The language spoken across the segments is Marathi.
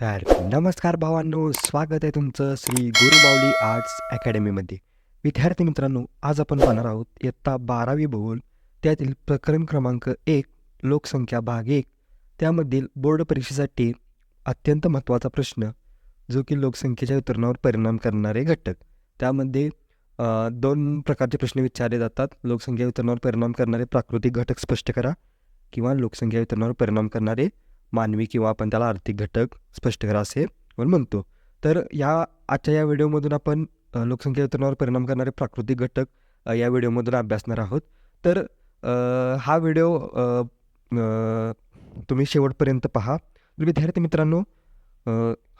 तर नमस्कार भावांनो स्वागत आहे तुमचं श्री गुरुबावली आर्ट्स अकॅडमीमध्ये विद्यार्थी मित्रांनो आज आपण पाहणार आहोत इयत्ता बारावी भूगोल त्यातील प्रकरण क्रमांक एक लोकसंख्या भाग एक. त्यामधील बोर्ड परीक्षेसाठी अत्यंत महत्त्वाचा प्रश्न जो की लोकसंख्येच्या वितरणावर परिणाम करणारे घटक. त्यामध्ये दोन प्रकारचे प्रश्न विचारले जातात. लोकसंख्या वितरणावर परिणाम करणारे प्राकृतिक घटक स्पष्ट करा किंवा लोकसंख्या वितरणावर परिणाम करणारे मानवी किंवा आपण त्याला आर्थिक घटक स्पष्ट करा असे आपण म्हणतो. तर या आजच्या या व्हिडिओमधून आपण लोकसंख्या वितरणावर परिणाम करणारे प्राकृतिक घटक या व्हिडिओमधून अभ्यासणार आहोत. तर हा व्हिडिओ तुम्ही शेवटपर्यंत पहा. तर विद्यार्थी मित्रांनो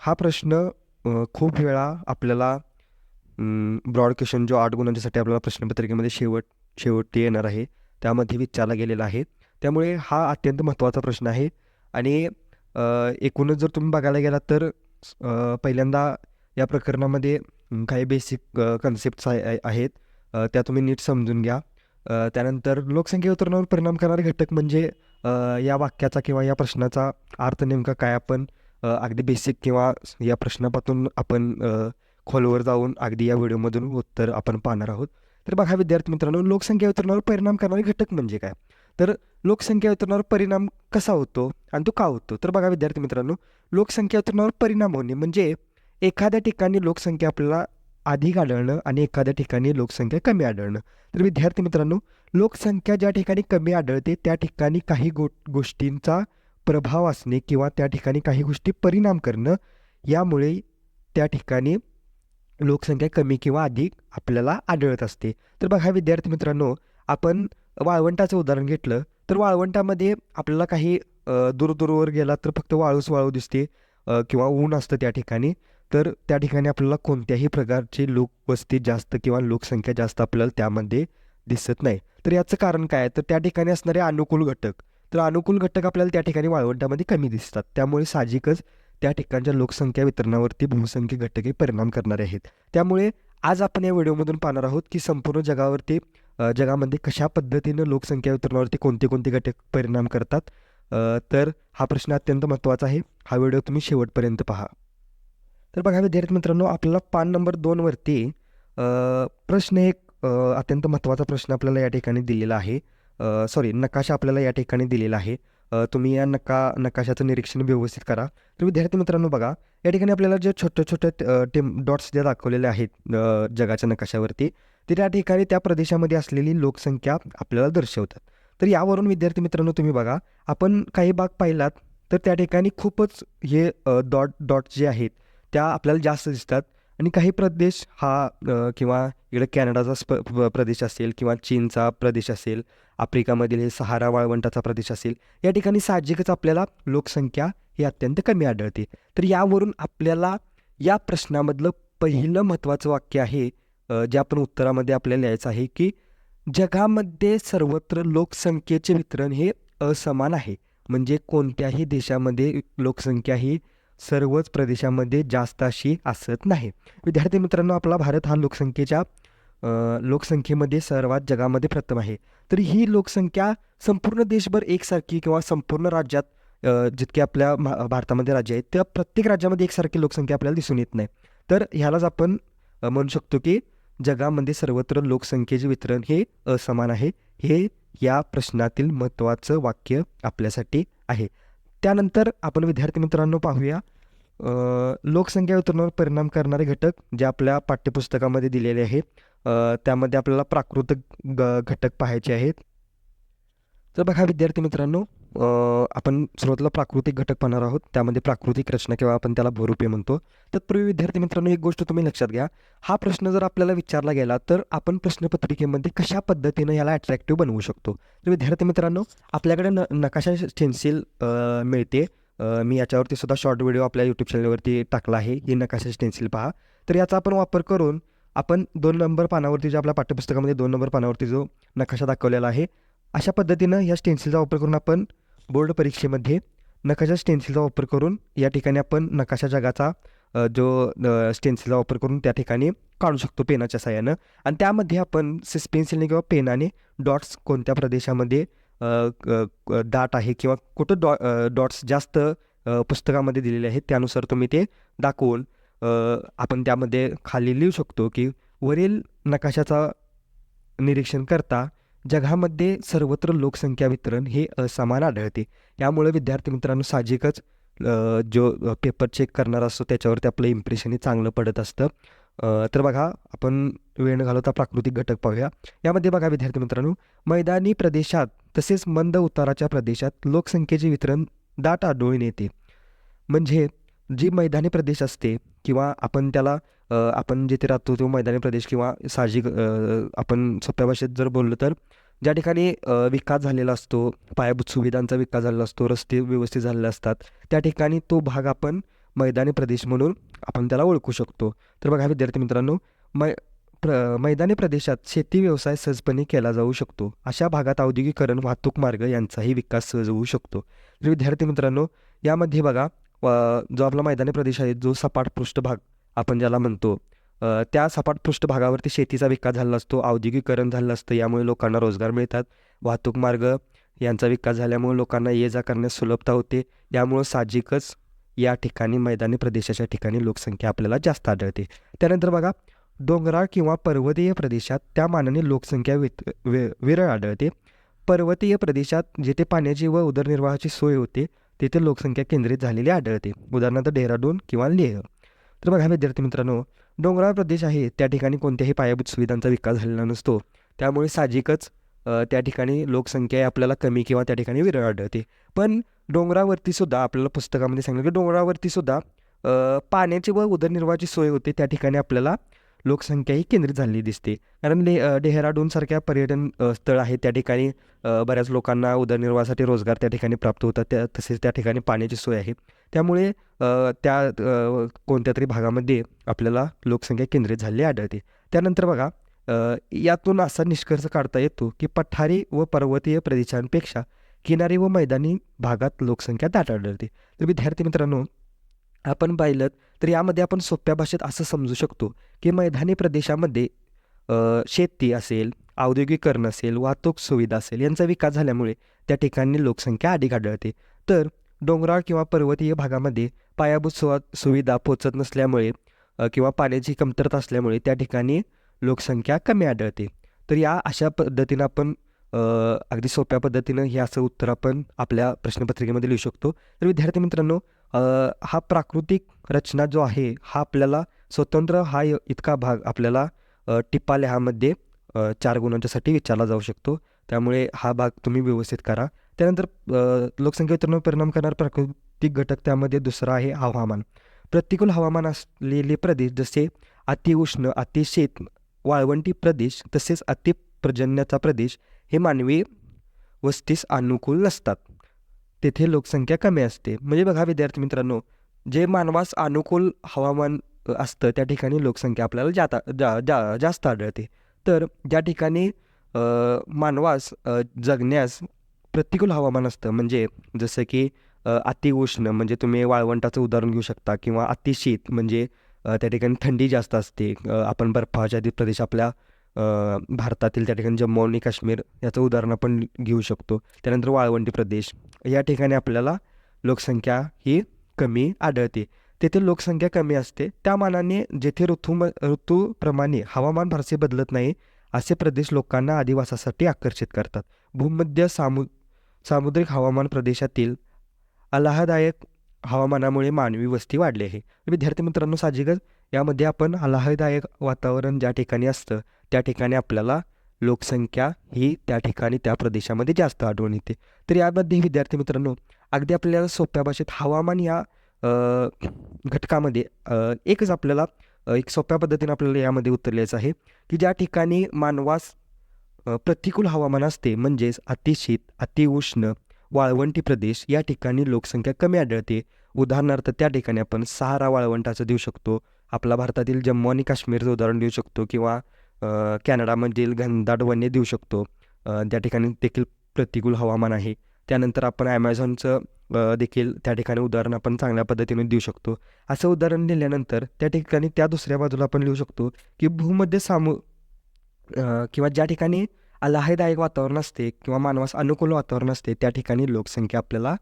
हा प्रश्न खूप वेळा आपल्याला ब्रॉड क्वेश्चन जो आठ गुणांच्यासाठी आपल्याला प्रश्नपत्रिकेमध्ये शेवट शेवटी येणार आहे त्यामध्ये विचारला गेलेला आहे. त्यामुळे हा अत्यंत महत्त्वाचा प्रश्न आहे. आणि एकूणच जर तुम्ही बघायला गेलात तर पहिल्यांदा या प्रकरणामध्ये काही बेसिक कन्सेप्ट्स आहेत. त्या तुम्ही नीट समजून घ्या. त्यानंतर लोकसंख्या वितरणावर परिणाम करणारे घटक म्हणजे या वाक्याचा किंवा या प्रश्नाचा अर्थ नेमका काय आपण अगदी बेसिक किंवा या प्रश्नापासून आपण खोलवर जाऊन अगदी या व्हिडिओमधून उत्तर आपण पाहणार आहोत. तर बघा विद्यार्थी मित्रांनो लोकसंख्या वितरणावर परिणाम करणारे घटक म्हणजे काय? तर लोकसंख्या वितरणावर परिणाम कसा होतो आणि तो का होतो? तर बघा विद्यार्थी मित्रांनो लोकसंख्या वितरणावर परिणाम होणे म्हणजे एखाद्या ठिकाणी लोकसंख्या आपल्याला अधिक आढळणं आणि एखाद्या ठिकाणी लोकसंख्या कमी आढळणं. तर विद्यार्थी मित्रांनो लोकसंख्या ज्या ठिकाणी कमी आढळते त्या ठिकाणी काही गो गोष्टींचा प्रभाव असणे किंवा त्या ठिकाणी काही गोष्टी परिणाम करणं यामुळे त्या ठिकाणी लोकसंख्या कमी किंवा अधिक आपल्याला आढळत असते. तर बघा विद्यार्थी मित्रांनो आपण वाळवंटाचं उदाहरण घेतलं तर वाळवंटामध्ये आपल्याला काही अ, दूर दूरवर गेला तर फक्त वाळूच वाळू दिसते किंवा ऊन असतं त्या ठिकाणी. तर त्या ठिकाणी आपल्याला कोणत्याही प्रकारची लोकवस्ती जास्त किंवा लोकसंख्या जास्त आपल्याला त्यामध्ये दिसत नाही. तर याचं कारण काय? आहे तर त्या ठिकाणी असणारे अनुकूल घटक. तर अनुकूल घटक आपल्याला त्या ठिकाणी वाळवंटामध्ये कमी दिसतात. त्यामुळे साहजिकच त्या ठिकाणच्या लोकसंख्या वितरणावरती बहुसंख्य घटक हे परिणाम करणारे आहेत. त्यामुळे आज आपण या व्हिडिओमधून पाहणार आहोत की संपूर्ण जगावरती जगामध्ये कशा पद्धतीनं लोकसंख्या वितरणावरती कोणते कोणते घटक परिणाम करतात? तर हा प्रश्न अत्यंत महत्त्वाचा आहे. हा व्हिडिओ तुम्ही शेवटपर्यंत पहा. तर बघा विद्यार्थी मित्रांनो आपल्याला पान नंबर दोनवरती प्रश्न एक अत्यंत महत्त्वाचा प्रश्न आपल्याला या ठिकाणी दिलेला आहे. सॉरी नकाशा आपल्याला या ठिकाणी दिलेला आहे. तुम्ही या नका नकाशाचं निरीक्षण व्यवस्थित करा. तर विद्यार्थी मित्रांनो बघा या ठिकाणी आपल्याला जे छोट्या छोट्या टिम डॉट्स ज्या दाखवलेले आहेत जगाच्या नकाशावरती ते त्या ठिकाणी त्या प्रदेशामध्ये असलेली लोकसंख्या आपल्याला दर्शवतात. तर यावरून विद्यार्थी मित्रांनो तुम्ही बघा आपण काही भाग पाहिलात तर त्या ठिकाणी खूपच हे डॉट डॉट जे आहेत त्या आपल्याला जास्त दिसतात. आणि काही प्रदेश हा किंवा इकडे कॅनडाचा स्प प्रदेश असेल किंवा चीनचा प्रदेश असेल आफ्रिकामधील हे सहारा वाळवंटाचा प्रदेश असेल या ठिकाणी साहजिकच आपल्याला लोकसंख्या ही अत्यंत कमी आढळते. तर यावरून आपल्याला या प्रश्नामधलं पहिलं महत्त्वाचं वाक्य आहे ज्या जे आपण उत्तरामध्ये आपल्याला लिहायचं आहे की जगामध्ये सर्वत्र लोकसंख्येचे वितरण हे असमान आहे. म्हणजे कोणत्याही देशामध्ये लोकसंख्या ही सर्वच प्रदेशामध्ये जास्त अशी असत नाही. विद्यार्थी मित्रांनो आपला भारत हा लोकसंख्येच्या लोकसंख्येमध्ये सर्वात जगामध्ये प्रथम आहे. तर ही लोकसंख्या संपूर्ण देशभर एकसारखी किंवा संपूर्ण राज्यात जितके आपल्या भारतामध्ये राज्य आहेत त्या प्रत्येक राज्यामध्ये एकसारखी लोकसंख्या आपल्याला दिसून येत नाही. तर ह्यालाच आपण म्हणू शकतो की जगामध्ये सर्वत्र लोकसंख्येचे वितरण हे असमान आहे. हे या प्रश्नातील महत्त्वाचं वाक्य आपल्यासाठी आहे. त्यानंतर आपण विद्यार्थी मित्रांनो पाहूया लोकसंख्या वितरणावर परिणाम करणारे घटक जे आपल्या पाठ्यपुस्तकामध्ये दिलेले आहेत त्यामध्ये आपल्याला प्राकृतिक ग घटक पाहायचे आहेत. तर बघा विद्यार्थी मित्रांनो आपण सुरुवातीला प्राकृतिक घटक पाहणार आहोत. त्यामध्ये प्राकृतिक रचना किंवा आपण त्याला भूरूपे म्हणतो. तत्पूर्वी विद्यार्थी मित्रांनो एक गोष्ट तुम्ही लक्षात घ्या. हा प्रश्न जर आपल्याला विचारला गेला तर आपण प्रश्नपत्रिकेमध्ये कशा पद्धतीनं याला अट्रॅक्टिव्ह बनवू शकतो? तर विद्यार्थी मित्रांनो आपल्याकडे न नकाशा स्टेन्सिल मिळते. मी याच्यावरती सुद्धा शॉर्ट व्हिडिओ आपल्या यूट्यूब चॅनलवरती टाकला आहे. ही नकाशा स्टेन्सिल पहा. तर याचा आपण वापर करून आपण दोन नंबर पानावरती जो आपल्या पाठ्यपुस्तकामध्ये दोन नंबर पानावरती जो नकाशा दाखवलेला आहे अशा पद्धतीनं या स्टेन्सिलचा वापर करून आपण बोर्ड परीक्षेमध्ये नकाशा स्टेन्सिलचा वापर करून या ठिकाणी आपण नकाशा जगाचा जो स्टेन्सिलचा वापर करून त्या ठिकाणी काढू शकतो पेनाच्या साह्यानं. आणि त्यामध्ये आपण सिस पेन्सिलने किंवा पेनाने डॉट्स कोणत्या प्रदेशामध्ये दाट आहे किंवा कुठं डॉ डॉट्स जास्त पुस्तकामध्ये दिलेले आहेत त्यानुसार तुम्ही ते दाखवून आपण त्यामध्ये खाली लिहू शकतो की वरील नकाशाचा निरीक्षण करता जगामध्ये सर्वत्र लोकसंख्या वितरण हे असमान आढळते. यामुळे विद्यार्थी मित्रांनो साहजिकच जो पेपर चेक करणार असतो त्याच्यावरती आपलं इम्प्रेशन हे चांगलं पडत असतं. तर बघा आपण वेळ न घालवता प्राकृतिक घटक पाहूया. यामध्ये बघा विद्यार्थी मित्रांनो मैदानी प्रदेशात तसेच मंद उताराच्या प्रदेशात लोकसंख्येचे वितरण दाट आढळून येते. म्हणजे जी मैदानी प्रदेश असते किंवा आपण त्याला आपण जिथे राहतो तो मैदानी प्रदेश किंवा साहजिक आपण सोप्या भाषेत जर बोललो तर ज्या ठिकाणी विकास झालेला असतो पायाभूत सुविधांचा विकास झालेला असतो रस्ते व्यवस्थित झालेले असतात त्या ठिकाणी तो भाग आपण मैदानी प्रदेश म्हणून आपण त्याला ओळखू शकतो. तर बघा विद्यार्थी मित्रांनो मै प्र मैदानी प्रदेशात शेती व्यवसाय सहजपणे केला जाऊ शकतो. अशा भागात औद्योगिकरण वाहतूक मार्ग यांचाही विकास सहज होऊ शकतो. तर विद्यार्थी मित्रांनो यामध्ये बघा जो आपला मैदानी प्रदेश आहे जो सपाट पृष्ठभाग आपण ज्याला म्हणतो त्या सपाट पृष्ठभागावरती शेतीचा विकास झालेला असतो औद्योगिकरण झालेलं असतं यामुळे लोकांना रोजगार मिळतात. वाहतूक मार्ग यांचा विकास झाल्यामुळे लोकांना ये जा करण्यास सुलभता होते. यामुळं साहजिकच या ठिकाणी मैदानी प्रदेशाच्या ठिकाणी लोकसंख्या आपल्याला जास्त आढळते. त्यानंतर बघा डोंगराळ किंवा पर्वतीय प्रदेशात त्या मानाने लोकसंख्या वित वे विरळ आढळते. पर्वतीय प्रदेशात जिथे पाण्याची व उदरनिर्वाहाची सोय होते तेथे लोकसंख्या केंद्रित झालेली आढळते. उदाहरणार्थ डेहराडून किंवा लेह. तर बघा विद्यार्थी मित्रांनो डोंगराळ प्रदेश आहे. त्या ठिकाणी कोणत्याही पायाभूत सुविधांचा विकास झालेला नसतो. त्यामुळे साहजिकच त्या ठिकाणी लोकसंख्या आपल्याला कमी किंवा त्या ठिकाणी विरळ आढळते. पण डोंगरावरती सुद्धा आपल्याला पुस्तकामध्ये सांगितलं की डोंगरावरती सुद्धा पाण्याची व उदरनिर्वाहाची सोय होते. त्या ठिकाणी आपल्याला लोकसंख्याही केंद्रित झालेली दिसते. कारण ले डेहराडूनसारख्या पर्यटन स्थळ आहे त्या ठिकाणी बऱ्याच लोकांना उदरनिर्वाहासाठी रोजगार त्या ठिकाणी प्राप्त होतात. त्या तसेच त्या ठिकाणी पाण्याची सोय आहे. त्यामुळे त्या कोणत्या तरी भागामध्ये आपल्याला लोकसंख्या केंद्रित झालेली आढळते. त्यानंतर बघा यातून असा निष्कर्ष काढता येतो की पठारी व पर्वतीय प्रदेशांपेक्षा किनारी व मैदानी भागात लोकसंख्या दाट आढळते. तर विद्यार्थी मित्रांनो आपण पाहिलं तर यामध्ये आपण सोप्या भाषेत असं समजू शकतो की मैदानी प्रदेशामध्ये शेती असेल औद्योगिकरण असेल वाहतूक सुविधा असेल यांचा विकास झाल्यामुळे त्या ठिकाणी लोकसंख्या अधिक आढळते. तर डोंगराळ किंवा पर्वतीय भागामध्ये पायाभूत सुवा सुविधा पोचत नसल्यामुळे किंवा पाण्याची कमतरता असल्यामुळे त्या ठिकाणी लोकसंख्या कमी आढळते. तर या अशा पद्धतीनं आपण अगदी सोप्या पद्धतीनं हे असं उत्तर आपण आपल्या प्रश्नपत्रिकेमध्ये लिहू शकतो. तर विद्यार्थी मित्रांनो हा प्राकृतिक रचना जो आहे हा आपल्याला स्वतंत्र हा इतका भाग आपल्याला अ, टिप्पा लिहामध्ये चार गुणांच्यासाठी विचारला जाऊ शकतो. त्यामुळे हा भाग तुम्ही व्यवस्थित करा. त्यानंतर लोकसंख्या वितरणावर परिणाम करणारा प्राकृतिक घटक त्यामध्ये दुसरा आहे हवामान. प्रतिकूल हवामान असलेले प्रदेश जसे अतिउष्ण अतिशीत वाळवंटी प्रदेश तसेच अतिपर्जन्याचा प्रदेश हे मानवी वस्तीस अनुकूल नसतात. तेथे लोकसंख्या कमी असते. म्हणजे बघा विद्यार्थी मित्रांनो जे मानवास अनुकूल हवामान असतं त्या ठिकाणी लोकसंख्या आपल्याला जाता जा जा जास्त आढळते. तर ज्या ठिकाणी मानवास जगण्यास प्रतिकूल हवामान असतं म्हणजे जसं की अतिउष्ण म्हणजे तुम्ही वाळवंटाचं उदाहरण घेऊ शकता किंवा अतिशीत म्हणजे त्या ठिकाणी थंडी जास्त असते आपण बर्फाच्छादित प्रदेश आपल्या भारतातील त्या ठिकाणी जम्मू आणि काश्मीर याचं उदाहरण आपण घेऊ शकतो. त्यानंतर वाळवंटी प्रदेश या ठिकाणी आपल्याला लोकसंख्या ही कमी आढळते. तेथे लोकसंख्या कमी असते. त्या मानाने जेथे ऋतू ऋतूप्रमाणे हवामान फारसे बदलत नाही असे प्रदेश लोकांना आदिवासासाठी आकर्षित करतात. भूमध्य सामु सामुद्रिक हवामान प्रदेशातील आल्हाददायक हवामानामुळे मानवी वस्ती वाढली आहे. विद्यार्थी मित्रांनो साहजिकच यामध्ये आपण आल्हाददायक वातावरण ज्या ठिकाणी असतं त्या ठिकाणी आपल्याला लोकसंख्या ही त्या ठिकाणी त्या प्रदेशामध्ये जास्त आढळून येते. तर यामध्ये विद्यार्थी मित्रांनो अगदी आपल्याला सोप्या भाषेत हवामान या घटकामध्ये एकच आपल्याला एक सोप्या पद्धतीने आपल्याला यामध्ये उत्तर लिहायचं आहे की ज्या ठिकाणी मानवास प्रतिकूल हवामान असते म्हणजेच अतिशीत अतिउष्ण वाळवंटी प्रदेश या ठिकाणी लोकसंख्या कमी आढळते. उदाहरणार्थ त्या ठिकाणी आपण सहारा वाळवंटाचं देऊ शकतो. आपला भारतातील जम्मू आणि काश्मीरचं उदाहरण देऊ शकतो किंवा कॅनडामधील घनदाट वन्य देऊ शकतो. त्या ठिकाणी देखील प्रतिकूल हवामान आहे. त्यानंतर आपण ॲमेझॉनचं देखील त्या ठिकाणी उदाहरण आपण चांगल्या पद्धतीने देऊ शकतो. असं उदाहरण दिल्यानंतर त्या ठिकाणी त्या दुसऱ्या बाजूला आपण लिहू शकतो की भूमध्य सामू किंवा ज्या ठिकाणी आल्हाददायक वातावरण असते किंवा मानवास अनुकूल वातावरण असते त्या ठिकाणी लोकसंख्या आपल्याला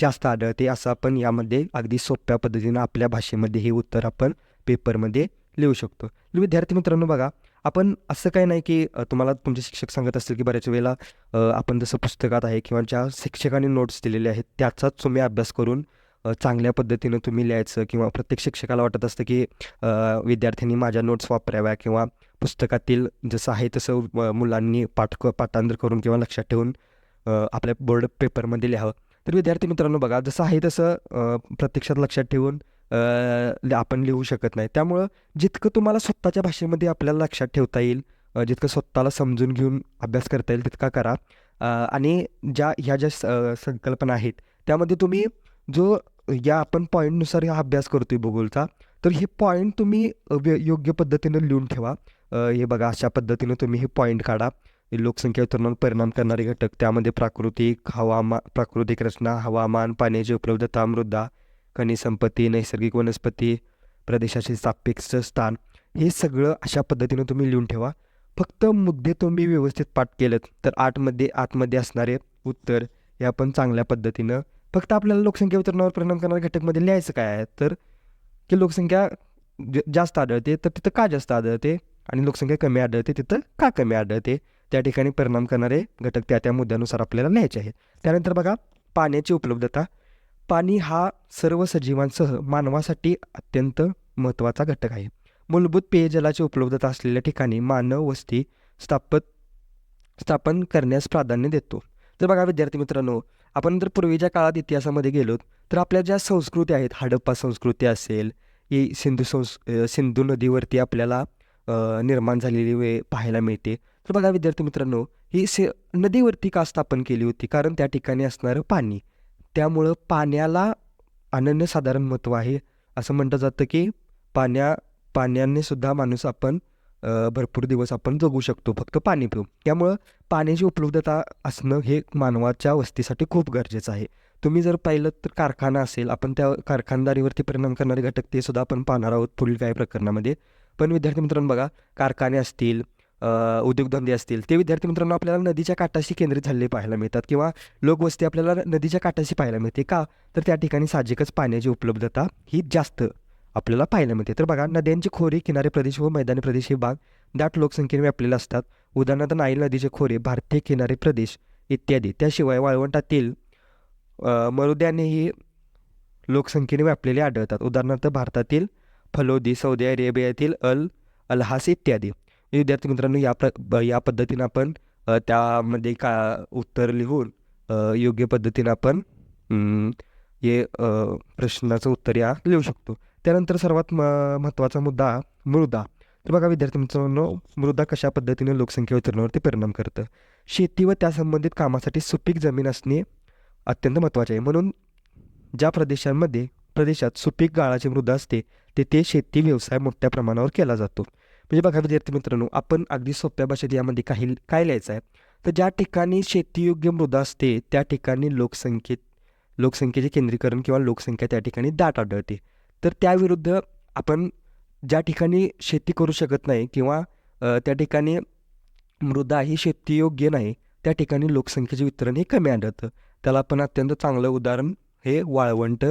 जास्त आढळते. असं आपण यामध्ये अगदी सोप्या पद्धतीनं आपल्या भाषेमध्ये हे उत्तर आपण पेपरमध्ये लिहू शकतो. विद्यार्थी मित्रांनो बघा आपण असं काही नाही की तुम्हाला तुमचे शिक्षक सांगत असतील की बऱ्याच वेळेला आपण जसं पुस्तकात आहे किंवा ज्या शिक्षकांनी नोट्स दिलेले आहेत त्याचाच तुम्ही अभ्यास करून चांगल्या पद्धतीनं तुम्ही लिहायचं किंवा प्रत्येक शिक्षकाला वाटत असतं की विद्यार्थ्यांनी माझ्या नोट्स वापराव्या किंवा पुस्तकातील जसं आहे तसं मुलांनी पाठ पाठांतर करून किंवा लक्षात ठेवून आपल्या बोर्ड पेपरमध्ये लिहावं. तर विद्यार्थी मित्रांनो बघा जसं आहे तसं प्रत्यक्षात लक्षात ठेवून आपण लिहू शकत नाही. त्यामुळं जितकं तुम्हाला स्वतःच्या भाषेमध्ये आपल्याला लक्षात ठेवता येईल जितकं स्वतःला समजून घेऊन अभ्यास करता येईल तितका करा. आणि ज्या ह्या ज्या स- संकल्पना आहेत त्यामध्ये तुम्ही जो या आपण पॉईंटनुसार हा अभ्यास करतो आहे भूगोलचा तर हे पॉईंट तुम्ही व्य- योग्य पद्धतीनं लिहून ठेवा. हे बघा अशा पद्धतीनं तुम्ही हे पॉईंट काढा. लोकसंख्या वितरणावर परिणाम करणारे घटक त्यामध्ये प्राकृतिक हवामान प्राकृतिक रचना हवामान पाण्याची उपलब्धता मृदा खनिज संपत्ती नैसर्गिक वनस्पती प्रदेशाचे सापेक्ष स्थान हे सगळं अशा पद्धतीनं तुम्ही लिहून ठेवा. फक्त मुद्दे तुम्ही व्यवस्थित पाठ केलेत तर आठमध्ये आतमध्ये असणारे उत्तर हे आपण चांगल्या पद्धतीनं फक्त आपल्याला लोकसंख्या वितरणावर परिणाम करणाऱ्या घटकमध्ये लिहायचं काय आहे? तर की लोकसंख्या ज- जास्त आढळते तर तिथं का जास्त आढळते? आणि लोकसंख्या कमी आढळते तिथं का कमी आढळते? त्या ठिकाणी परिणाम करणारे घटक त्या त्या मुद्द्यानुसार आपल्याला लिहायचे आहेत. त्यानंतर बघा पाण्याची उपलब्धता. पाणी हा सर्व सजीवांसह मानवासाठी अत्यंत महत्त्वाचा घटक आहे. मूलभूत पेयजलाची उपलब्धता असलेल्या ठिकाणी मानव वस्ती स्थापत स्थापन करण्यास प्राधान्य देतो. तर बघा विद्यार्थी मित्रांनो आपण जर पूर्वीच्या काळात इतिहासामध्ये गेलो तर आपल्या ज्या संस्कृती आहेत हडप्पा संस्कृती असेल ही सिंधू संस सिंधू नदीवरती आपल्याला निर्माण झालेली वे पाहायला मिळते. तर बघा विद्यार्थी मित्रांनो ही से नदीवरती का स्थापन केली होती? कारण त्या ठिकाणी असणारं पाणी. त्यामुळं पाण्याला अनन्यसाधारण महत्त्व आहे. असं म्हटलं जातं की पाण्या पाण्याने सुद्धा माणूस आपण भरपूर दिवस आपण जगू शकतो फक्त पाणी पिऊन त्यामुळं पाण्याची उपलब्धता असणं हे मानवाच्या वस्तीसाठी खूप गरजेचं आहे. तुम्ही जर पाहिलं तर कारखाना असेल आपण त्या कारखानदारीवरती परिणाम करणारे घटक ते सुद्धा आपण पाहणार आहोत पुढील काही प्रकरणामध्ये. पण विद्यार्थी मित्रांनो बघा कारखाने असतील उद्योगधंदे असतील ते विद्यार्थी मित्रांनो आपल्याला नदीच्या काठाशी केंद्रित झालेले पाहायला मिळतात किंवा लोकवस्ती आपल्याला नदीच्या काठाशी पाहायला मिळते का? तर त्या ठिकाणी साहजिकच पाण्याची उपलब्धता ही जास्त आपल्याला पाहायला मिळते. तर बघा नद्यांची खोरी किनारे प्रदेश व मैदानी प्रदेश हे भाग दाट लोकसंख्येने व्यापलेले असतात. उदाहरणार्थ नाईल नदीचे खोरे भारतीय किनारे प्रदेश इत्यादी. त्याशिवाय वाळवंटातील अ, मरुद्यानेही लोकसंख्येने व्यापलेले आढळतात. उदाहरणार्थ भारतातील फलोदी सौदी अरेबियातील अल अलहास इत्यादी. विद्यार्थी मित्रांनो या प्र ब- या पद्धतीनं आपण त्यामध्ये का उत्तर लिहून योग्य पद्धतीनं आपण हे प्रश्नाचं उत्तर या लिहू शकतो. त्यानंतर सर्वात म महत्त्वाचा मुद्दा मृदा. तर बघा विद्यार्थी मित्रांनो मृदा कशा पद्धतीने लोकसंख्या वितरणावरती परिणाम करतं? शेती व त्या संबंधित कामासाठी सुपीक जमीन असणे अत्यंत महत्त्वाचे आहे. म्हणून ज्या प्रदेशांमध्ये प्रदेशात सुपीक गाळाची मृदा असते तेथे शेती व्यवसाय मोठ्या प्रमाणावर केला जातो. म्हणजे बघा विद्यार्थी मित्रांनो आपण अगदी सोप्या भाषेत यामध्ये काही काय लिहायचं आहे? तर ज्या ठिकाणी शेतीयोग्य मृदा असते त्या ठिकाणी लोकसंख्येत लोकसंख्येचे केंद्रीकरण किंवा लोकसंख्या त्या ठिकाणी दाट आढळते. तर त्याविरुद्ध आपण ज्या ठिकाणी शेती करू शकत नाही किंवा त्या ठिकाणी मृदा ही शेतीयोग्य नाही त्या ठिकाणी लोकसंख्येचे वितरण हे कमी आढळतं. त्याला आपण अत्यंत चांगलं उदाहरण हे वाळवंट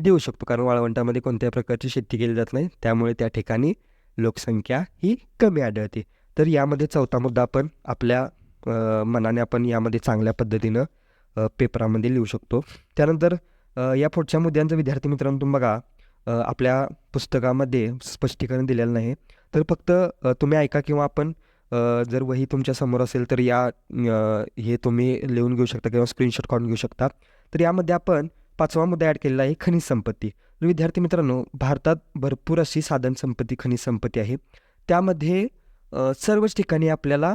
देऊ शकतो. कारण वाळवंटामध्ये कोणत्याही प्रकारची शेती केली जात नाही त्यामुळे त्या ठिकाणी लोकसंख्या ही कमी आढळते. तर यामध्ये चौथा मुद्दा आपण आपल्या मनाने आपण यामध्ये चांगल्या पद्धतीनं पेपरामध्ये लिहू शकतो. त्यानंतर या पुढच्या मुद्द्यांचं विद्यार्थी मित्रांनो तुम्ही बघा आपल्या पुस्तकामध्ये स्पष्टीकरण दिलेलं नाही. तर फक्त तुम्ही ऐका किंवा आपण जर वही तुमच्यासमोर असेल तर या हे तुम्ही लिहून घेऊ शकता किंवा स्क्रीनशॉट काढून घेऊ शकता. तर यामध्ये आपण पाचवा मुद्दा ॲड केलेला आहे खनिज संपत्ती. तर विद्यार्थी मित्रांनो भारतात भरपूर अशी साधन संपत्ती खनिज संपत्ती आहे. त्यामध्ये सर्वच ठिकाणी आपल्याला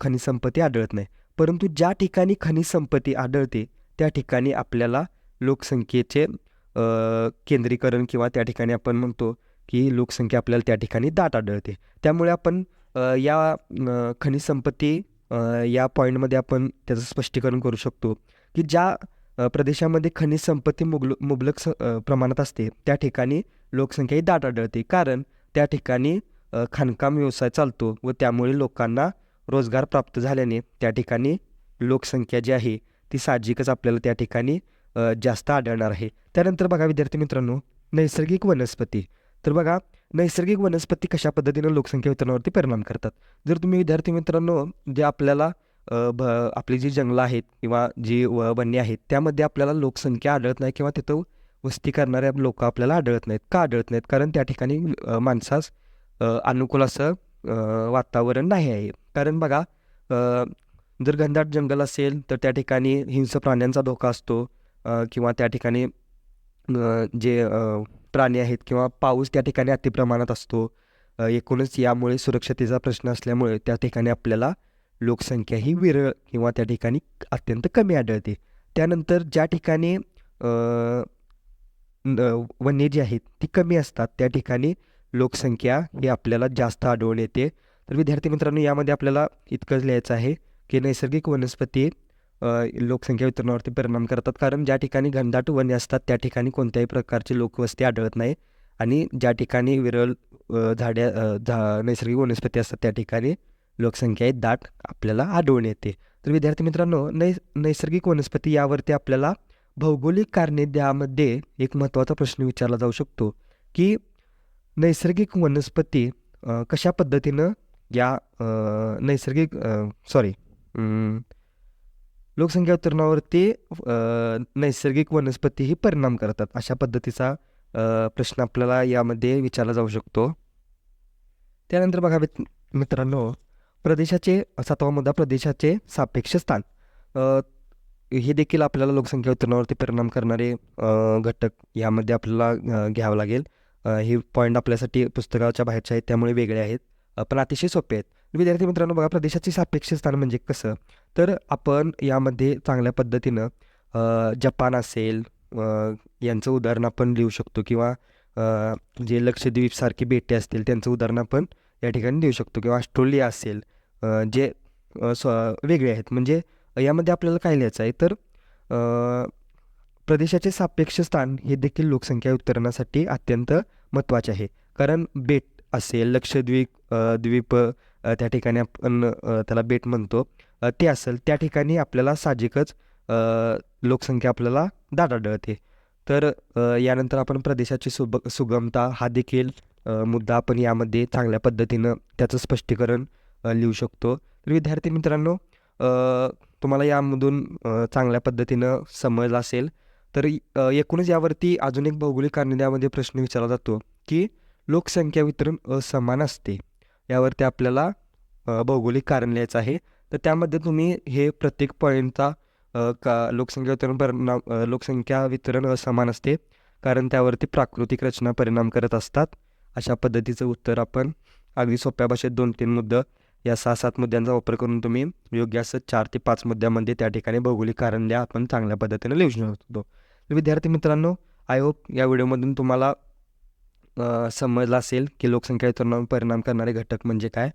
खनिज संपत्ती आढळत नाही. परंतु ज्या ठिकाणी खनिज संपत्ती आढळते त्या ठिकाणी आपल्याला लोकसंख्येचे केंद्रीकरण किंवा त्या ठिकाणी आपण म्हणतो की लोकसंख्या आपल्याला त्या ठिकाणी दाट आढळते. त्यामुळे आपण या खनिज संपत्ती या पॉईंटमध्ये आपण त्याचं स्पष्टीकरण करू शकतो की ज्या प्रदेशामध्ये खनिज संपत्ती मुबल मुबलक स प्रमाणात असते. त्या ठिकाणी लोकसंख्या ही दाट आढळते. कारण त्या ठिकाणी खाणकाम व्यवसाय चालतो व त्यामुळे लोकांना रोजगार प्राप्त झाल्याने त्या ठिकाणी लोकसंख्या जी आहे ती साहजिकच आपल्याला त्या ठिकाणी जास्त आढळणार आहे. त्यानंतर बघा विद्यार्थी मित्रांनो नैसर्गिक वनस्पती. तर बघा नैसर्गिक वनस्पती कशा पद्धतीनं लोकसंख्या वितरणावरती परिणाम करतात? जर तुम्ही विद्यार्थी मित्रांनो जे आपल्याला भ आपली जी जंगलं आहेत किंवा जी व वन्य आहेत त्यामध्ये आपल्याला लोकसंख्या आढळत नाही किंवा तिथं वस्ती करणाऱ्या लोक आपल्याला आढळत नाहीत. का आढळत नाहीत? कारण त्या ठिकाणी माणसास अनुकूल असं वातावरण नाही आहे. कारण बघा जर घनदाट जंगल असेल तर त्या ठिकाणी हिंस प्राण्यांचा धोका असतो किंवा त्या ठिकाणी जे प्राणी आहेत किंवा पाऊस त्या ठिकाणी अतिप्रमाणात असतो. एकूणच यामुळे सुरक्षतेचा प्रश्न असल्यामुळे त्या ठिकाणी आपल्याला लोकसंख्या ही विरळ किंवा त्या ठिकाणी अत्यंत कमी आढळते. त्यानंतर ज्या ठिकाणी न- वन्य जी आहेत ती कमी असतात त्या ठिकाणी लोकसंख्या ही आपल्याला जास्त आढळून येते. तर विद्यार्थी मित्रांनो यामध्ये आपल्याला इतकंच लिहायचं आहे की नैसर्गिक वनस्पती लोकसंख्या वितरणावरती परिणाम करतात. कारण ज्या ठिकाणी घनदाट वने असतात त्या ठिकाणी कोणत्याही प्रकारची लोकवस्ती आढळत नाही. आणि ज्या ठिकाणी विरळ झाड्या झा नैसर्गिक वनस्पती असतात त्या ठिकाणी लोकसंख्या ही दाट आपल्याला आढळून येते. तर विद्यार्थी मित्रांनो नै नैसर्गिक वनस्पती यावरती आपल्याला भौगोलिक कारणे द्यामध्ये एक महत्त्वाचा प्रश्न विचारला जाऊ शकतो की नैसर्गिक वनस्पती कशा पद्धतीनं या नैसर्गिक सॉरी लोकसंख्या वितरणावरती नैसर्गिक वनस्पती ही परिणाम करतात अशा पद्धतीचा प्रश्न आपल्याला यामध्ये विचारला जाऊ शकतो. त्यानंतर बघा मित्रांनो प्रदेशाचे सातवा मुद्दा प्रदेशाचे सापेक्ष स्थान. हे देखील आपल्याला लोकसंख्या उत्तरणावरती परिणाम करणारे घटक यामध्ये आपल्याला घ्यावं लागेल. हे पॉईंट आपल्यासाठी पुस्तकाच्या बाहेरचे आहेत त्यामुळे वेगळे आहेत. पण अतिशय सोपे आहेत. विद्यार्थी मित्रांनो बघा प्रदेशाचे सापेक्ष स्थान म्हणजे कसं? तर आपण यामध्ये चांगल्या पद्धतीनं जपान असेल यांचं उदाहरण आपण लिहू शकतो किंवा जे लक्षद्वीपसारखी बेटे असतील त्यांचं उदाहरण आपण या ठिकाणी देऊ शकतो. किंवा ऑस्ट्रेलिया असेल जे स्व वेगळे आहेत. म्हणजे यामध्ये आपल्याला काय लिहायचं आहे? तर प्रदेशाचे सापेक्ष स्थान हे देखील लोकसंख्या उत्तरणासाठी अत्यंत महत्त्वाचे आहे. कारण बेट असेल लक्षद्वीप द्वीप त्या ठिकाणी आपण त्याला बेट म्हणतो. ते असेल त्या ठिकाणी आपल्याला साहजिकच लोकसंख्या आपल्याला दाट आढळते तर यानंतर आपण प्रदेशाची सुब सुगमता हा देखील मुद्दा आपण यामध्ये चांगल्या पद्धतीनं त्याचं स्पष्टीकरण लिहू शकतो. तर विद्यार्थी मित्रांनो तुम्हाला यामधून चांगल्या पद्धतीनं समजलं असेल. तर एकूणच यावरती अजून एक भौगोलिक कारणामध्ये प्रश्न विचारला जातो की लोकसंख्या वितरण असमान असते. यावरती आपल्याला भौगोलिक कारण लिहायचं आहे. तर त्यामध्ये तुम्ही हे प्रत्येक पॉईंटचा का लोकसंख्या वितरण परिणाम लोकसंख्या वितरण असमान असते. कारण त्यावरती प्राकृतिक रचना परिणाम करत असतात. अशा पद्धतीचं उत्तर आपण अगदी सोप्या भाषेत दोन तीन मुद्दं या सहा सात मुद्द्यांचा वापर करून तुम्ही योग्य असं चार ते पाच मुद्द्यामध्ये त्या ठिकाणी भौगोलिक कारण द्या आपण चांगल्या पद्धतीने लिहू शकतो. विद्यार्थी मित्रांनो आय होप या व्हिडिओमधून तुम्हाला समजला समजलं असेल की लोकसंख्या वितरणावर परिणाम करणारे घटक म्हणजे काय.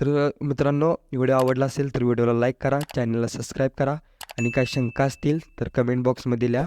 तर मित्रांनो व्हिडिओ आवडला असेल तर व्हिडिओला लाईक करा चॅनलला सबस्क्राईब करा. आणि काही शंका असतील तर कमेंट बॉक्समध्ये लिहा.